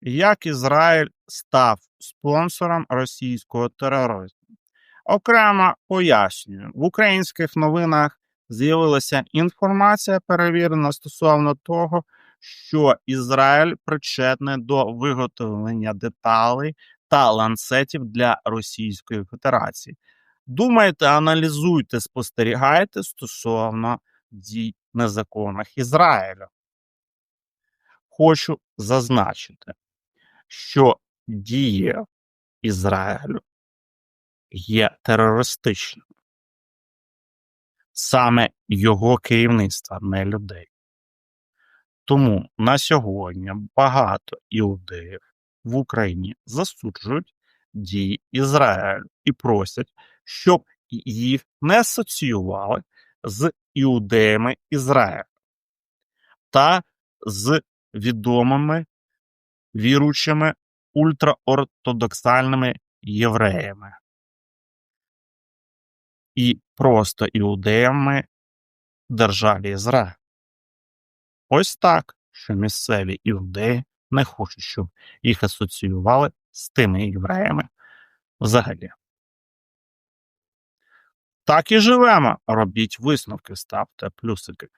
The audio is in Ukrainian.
як Ізраїль став спонсором російського тероризму. Окремо пояснюю, в українських новинах з'явилася інформація перевірена стосовно того, що Ізраїль причетний до виготовлення деталей та ланцетів для Російської Федерації. Думайте, аналізуйте, спостерігайте стосовно дій незаконних Ізраїлю. Хочу зазначити, що дії Ізраїлю є терористичними. Саме його керівництва, не людей. Тому на сьогодні багато іудеїв в Україні засуджують дії Ізраїлю і просять, щоб їх не асоціювали з іудеями Ізраїлю та з відомими віруючими ультраортодоксальними євреями і просто іудеями державі Ізраїль. Ось так, що місцеві іудеї не хочуть, щоб їх асоціювали з тими євреями взагалі. Так і живемо. Робіть висновки, ставте плюсики.